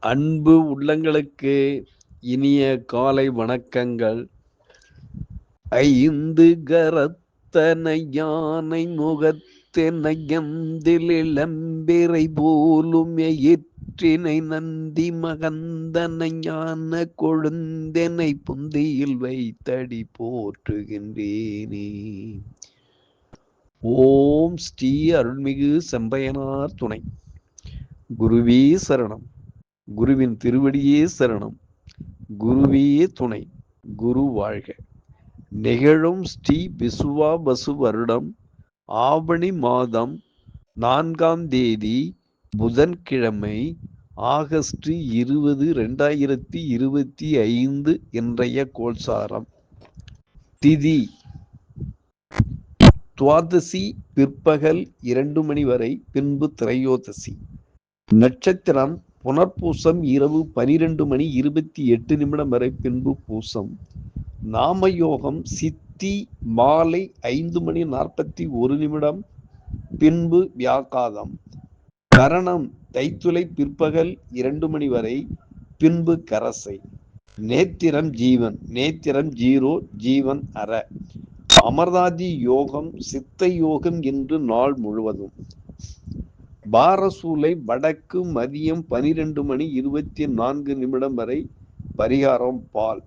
அன்பு உள்ளங்களுக்கு இனிய காலை வணக்கங்கள். ஐந்து கரத்தன யானை முகத்தெனையந்தில் இளம்பிரை போலும் எயிற்றினை நந்தி மகந்தனை ஞான கொழுந்தெனை புந்தியில் வைத்தடி போற்றுகின்றேனே. ஓம் ஸ்ரீ அருள்மிகு செம்பையனார் துணை. குருவே சரணம். குருவின் திருவடியே சரணம். குருவே துணை. குரு வாழ்க. நிகழும் ஸ்ரீ விசுவா பசு வருடம் ஆவணி மாதம் நான்காம் தேதி புதன்கிழமை ஆகஸ்ட் இருபது ரெண்டாயிரத்தி இருபத்தி ஐந்து இன்றைய கோல்சாரம் திதி துவாதசி பிற்பகல் இரண்டு மணி வரை பின்பு திரையோதசி. நட்சத்திரம் புனர்பூசம் இரவு பனிரெண்டு மணி இருபத்தி எட்டு நிமிடம் வரை பின்பு பூசம். நாமயோகம் சித்தி மாலை ஐந்து மணி நாற்பத்தி ஒரு நிமிடம் பின்பு வியாக்காதம். கரணம் தைத்துளை பிற்பகல் இரண்டு மணி வரை பின்பு கரசை. நேத்திரம் ஜீவன். நேத்திரம் ஜீரோ ஜீவன் அற. அமர்தாதி யோகம் சித்த யோகம் என்று நாள் முழுவதும். பாரசூலை வடக்கு மதியம் பனிரெண்டு மணி இருபத்தி நான்கு நிமிடம் வரை பரிகாரம் பால்.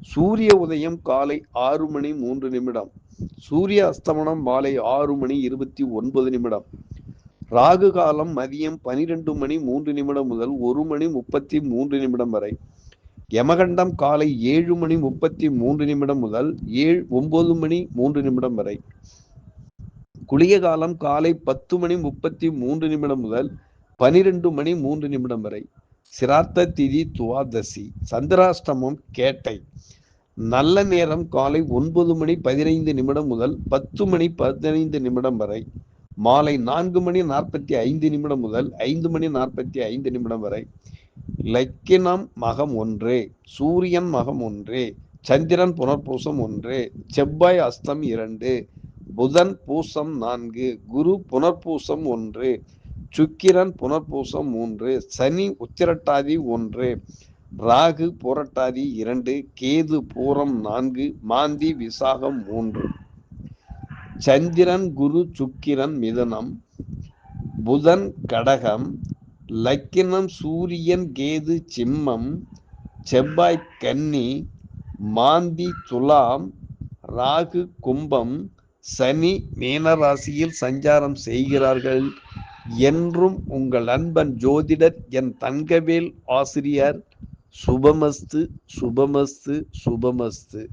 சூரிய உதயம் காலை ஆறு மணி மூன்று நிமிடம். சூரிய அஸ்தமனம் மாலை ஆறு மணி இருபத்தி ஒன்பது நிமிடம். ராகு காலம் மதியம் பனிரெண்டு மணி மூன்று நிமிடம் முதல் ஒரு மணி முப்பத்தி மூன்று நிமிடம் வரை. யமகண்டம் காலை ஏழு மணி முப்பத்தி மூன்று நிமிடம் முதல் ஏழு ஒன்பது மணி மூன்று நிமிடம் வரை. குளிய காலம் காலை பத்து மணி முப்பத்தி மூன்று நிமிடம் முதல் பனிரெண்டு மணி மூன்று நிமிடம் வரை. சிராத்த திதி துவாதசி சந்திராஷ்டமம் கேட்டை. நல்ல நேரம் காலை ஒன்பது மணி பதினைந்து நிமிடம் முதல் பத்து மணி பதினைந்து நிமிடம் வரை. மாலை நான்கு மணி நாற்பத்தி ஐந்து நிமிடம் முதல் ஐந்து மணி நாற்பத்தி ஐந்து நிமிடம் வரை. லக்கினம் மகம் ஒன்று சூரியன் மகம் ஒன்று சந்திரன் புனர்பூசம் ஒன்று செவ்வாய் அஸ்தம் இரண்டு புதன் பூசம் நான்கு குரு புனர்பூசம் ஒன்று சுக்கிரன் புனர்பூசம் மூன்று சனி உத்திரட்டாதி ஒன்று ராகு புரட்டாதி இரண்டு கேது பூரம் நான்கு மாந்தி விசாகம் மூன்று. சந்திரன் குரு சுக்கிரன் மிதனம் புதன் கடகம் லக்கினம் சூரியன் கேது சிம்மம் செவ்வாய் கன்னி மாந்தி துலாம் ராகு கும்பம் சனி மீனராசியில் சஞ்சாரம் செய்கிறார்கள். என்றும் உங்கள் அன்பன் ஜோதிடர் என் தங்கவேல் ஆசிரியர் சுபமஸ்து சுபமஸ்து சுபமஸ்து.